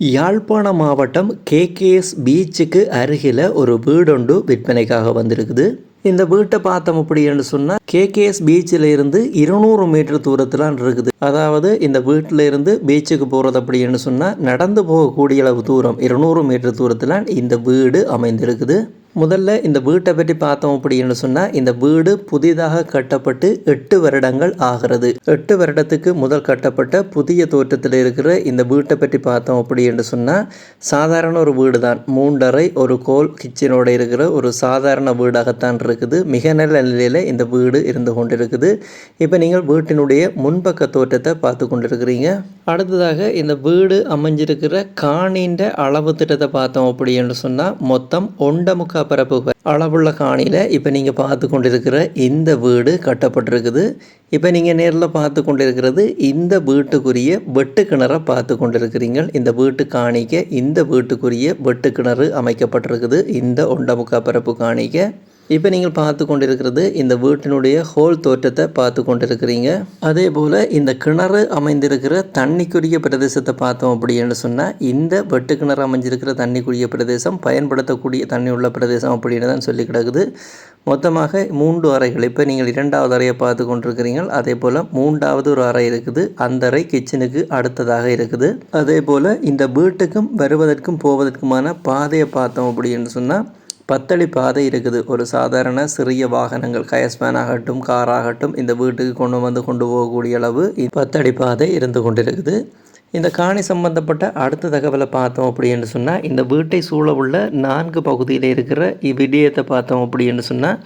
யாழ்ப்பாண மாவட்டம் கேகேஎஸ் பீச்சுக்கு அருகில் ஒரு வீடொண்டு விற்பனைக்காக வந்திருக்குது. இந்த வீட்டை பார்த்தோம் அப்படின்னு சொன்னால் கேகேஎஸ் பீச்சில் இருந்து இருநூறு மீட்டர் தூரத்தில் இருக்குது. அதாவது இந்த வீட்டில் இருந்து பீச்சுக்கு போகிறது அப்படின்னு சொன்னால் நடந்து போகக்கூடிய அளவு தூரம் இருநூறு மீட்டர் தூரத்தில் இந்த வீடு அமைந்திருக்குது. முதல்ல இந்த வீட்டை பற்றி பார்த்தோம் அப்படின்னு சொன்னால் இந்த வீடு புதிதாக கட்டப்பட்டு எட்டு வருடங்கள் ஆகிறது. எட்டு வருடத்துக்கு முதல் கட்டப்பட்ட புதிய தோற்றத்தில் இருக்கிற இந்த வீட்டை பற்றி பார்த்தோம் அப்படின்னு சொன்னால் சாதாரண ஒரு வீடு தான் மூன்றரை ஒரு கோல் கிச்சனோட இருக்கிற ஒரு சாதாரண வீடாகத்தான் இருக்குது. மிக நல்ல நிலையில் இந்த வீடு இருந்து கொண்டிருக்குது. இப்போ நீங்கள் வீட்டினுடைய முன்பக்க தோற்றத்தை பார்த்து கொண்டிருக்கிறீங்க. அடுத்ததாக இந்த வீடு அமைஞ்சிருக்கிற காணின்ற அளவு திட்டத்தை பார்த்தோம் அப்படின்னு சொன்னால் மொத்தம் ஒண்ட முக்கா பரப்பு அளவுள்ள காணியில் இப்போ நீங்கள் பார்த்து கொண்டிருக்கிற இந்த வீடு கட்டப்பட்டிருக்குது. இப்போ நீங்கள் நேரில் பார்த்து கொண்டிருக்கிறது இந்த வீட்டுக்குரிய வெட்டு கிணறை பார்த்து கொண்டிருக்கிறீங்க இந்த வீட்டு காணிக்க இந்த வீட்டுக்குரிய வெட்டு கிணறு அமைக்கப்பட்டிருக்குது. இந்த ஒண்டமுக்கா பரப்பு காணிக்க. இப்போ நீங்கள் பார்த்து கொண்டிருக்கிறது இந்த வீட்டினுடைய ஹோல் தோற்றத்தை பார்த்து கொண்டிருக்கிறீங்க. அதே போல் இந்த கிணறு அமைந்திருக்கிற தண்ணிக்குரிய பிரதேசத்தை பார்த்தோம் அப்படின்னு சொன்னால் இந்த வெட்டு கிணறு அமைஞ்சிருக்கிற தண்ணிக்குரிய பிரதேசம் பயன்படுத்தக்கூடிய தண்ணி உள்ள பிரதேசம் அப்படின்னு தான் சொல்லி கிடக்குது. மொத்தமாக மூன்று அறைகள். இப்போ நீங்கள் இரண்டாவது அறையை பார்த்து கொண்டிருக்கிறீங்க அதே போல் மூன்றாவது ஒரு அறை இருக்குது. அந்த அறை கிச்சனுக்கு அடுத்ததாக இருக்குது. அதே போல் இந்த வீட்டுக்கும் வருவதற்கும் போவதற்குமான பாதையை பார்த்தோம் அப்படின்னு சொன்னால் பத்தடி பாதை இருக்குது. ஒரு சாதாரண சிறிய வாகனங்கள் கயஸ்மேன் ஆகட்டும் கார் ஆகட்டும் இந்த வீட்டுக்கு கொண்டு வந்து கொண்டு போகக்கூடிய அளவு பத்தடி பாதை இருந்து கொண்டிருக்குது. இந்த காணி சம்பந்தப்பட்ட அடுத்த தகவலை பார்த்தோம் அப்படின்னு சொன்னால் இந்த வீட்டை சூழ உள்ள நான்கு பகுதியில் இருக்கிற இவ்விடயத்தை பார்த்தோம் அப்படின்னு சொன்னால்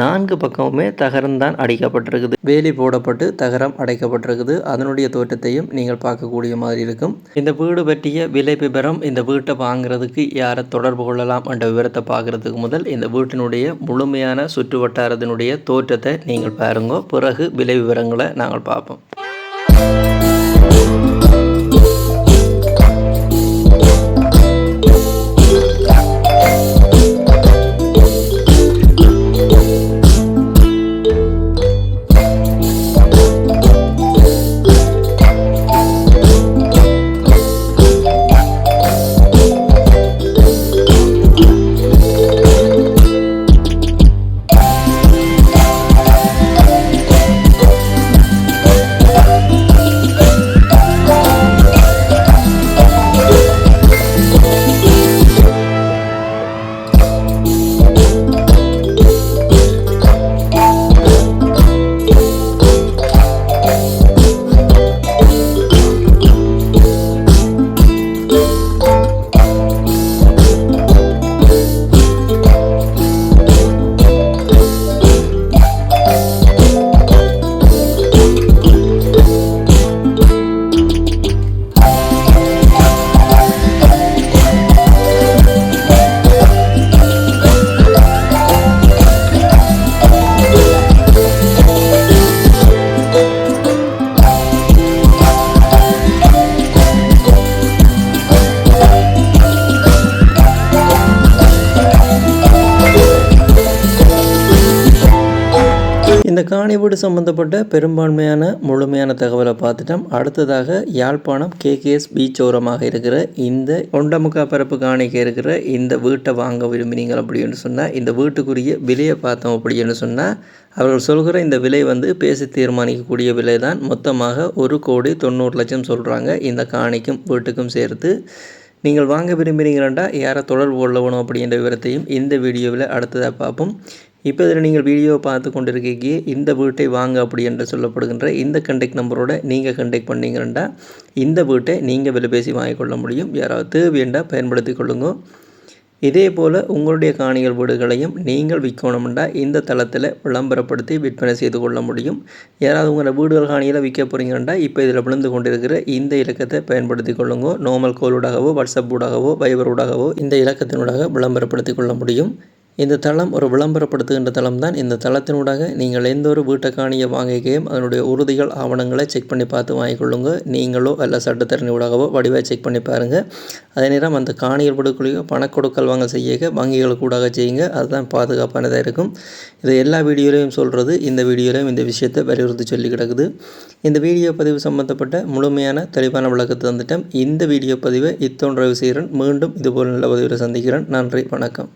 நான்கு பக்கமுமே தகரம் தான் அடைக்கப்பட்டிருக்குது. வேலி போடப்பட்டு தகரம் அடைக்கப்பட்டிருக்குது. அதனுடைய தோற்றத்தையும் நீங்கள் பார்க்கக்கூடிய மாதிரி இருக்கும். இந்த வீடு பற்றிய விலை விபரம் இந்த வீட்டை வாங்குறதுக்கு யாரை தொடர்பு கொள்ளலாம் என்ற விவரத்தை பார்க்குறதுக்கு முதல் இந்த வீட்டினுடைய முழுமையான சுற்று வட்டாரத்தினுடைய தோற்றத்தை நீங்கள் பாருங்க. பிறகு விலை விவரங்களை நாங்கள் பார்ப்போம். காணி வீடு சம்மந்தப்பட்ட பெரும்பான்மையான முழுமையான தகவலை பார்த்துட்டோம். அடுத்ததாக யாழ்ப்பாணம் கேகேஎஸ் பீச் ஓரமாக இருக்கிற இந்த ஒண்டமுக்கா பரப்பு காணிக்க இருக்கிற இந்த வீட்டை வாங்க விரும்பினீங்க அப்படின்னு சொன்னால் இந்த வீட்டுக்குரிய விலையை பார்த்தோம் அப்படின்னு சொன்னால் அவர்கள் சொல்கிற இந்த விலை வந்து பேசி தீர்மானிக்கக்கூடிய விலை தான் மொத்தமாக ஒரு கோடி தொண்ணூறு லட்சம் சொல்கிறாங்க இந்த காணிக்கும் வீட்டுக்கும் சேர்த்து. நீங்கள் வாங்க விரும்புகிறீங்களா யாரை தொடர்பு கொள்ளவணும் அப்படின்ற விவரத்தையும் இந்த வீடியோவில் அடுத்ததாக பார்ப்போம். இப்போ இதில் நீங்கள் வீடியோவை பார்த்து கொண்டிருக்கீங்க இந்த வீட்டை வாங்க அப்படி என்று சொல்லப்படுகின்ற இந்த கண்டெக்ட் நம்பரோட நீங்கள் கண்டெக்ட் பண்ணீங்கன்னா இந்த வீட்டை நீங்கள் விலை பேசி வாங்கிக்கொள்ள முடியும். யாராவது தேவையண்டா பயன்படுத்தி கொள்ளுங்க. இதே போல் உங்களுடைய காணிகள் வீடுகளையும் நீங்கள் விற்கணும்னா இந்த தளத்தில் விளம்பரப்படுத்தி விற்பனை செய்து கொள்ள முடியும். யாராவது உங்களோட வீடுகள் காணியில் விற்க போகிறீங்கன்னா இப்போ இதில் விழுந்து கொண்டிருக்கிற இந்த இலக்கத்தை பயன்படுத்தி கொள்ளுங்க. நோமல் கோலூடாகவோ வாட்ஸ்அப் ஊடாகவோ வைபர் ஊடாகவோ இந்த இலக்கத்தினூடாக விளம்பரப்படுத்தி கொள்ள முடியும். இந்த தளம் ஒரு விளம்பரப்படுத்துகின்ற தளம் தான் இந்த தளத்தினூடாக நீங்கள் எந்த ஒரு வீட்டை காணியை வாங்கிக்கையும் அதனுடைய உறுதிகள் ஆவணங்களை செக் பண்ணி பார்த்து வாங்கிக்கொள்ளுங்க. நீங்களோ அல்ல சட்டத்தரணி ஊடாகவோ வடிவாக செக் பண்ணி பாருங்கள் அதே நேரம் அந்த காணிகள் படுக்கொலையோ பணக்கொடுக்கல் வாங்க செய்ய வங்கிகள் கூடாக செய்யுங்க. அதுதான் பாதுகாப்பானதாக இருக்கும். இது எல்லா வீடியோலையும் சொல்கிறது இந்த வீடியோலையும் இந்த விஷயத்தை வலியுறுத்தி சொல்லி கிடக்குது. இந்த வீடியோ பதிவு சம்பந்தப்பட்ட முழுமையான தெளிவான விளக்கத்தை தந்துட்டேன். இந்த வீடியோ பதிவை இத்தோன்ற செய்கிறேன். மீண்டும் இதுபோல் நல்ல பதிவில் சந்திக்கிறேன். நன்றி. வணக்கம்.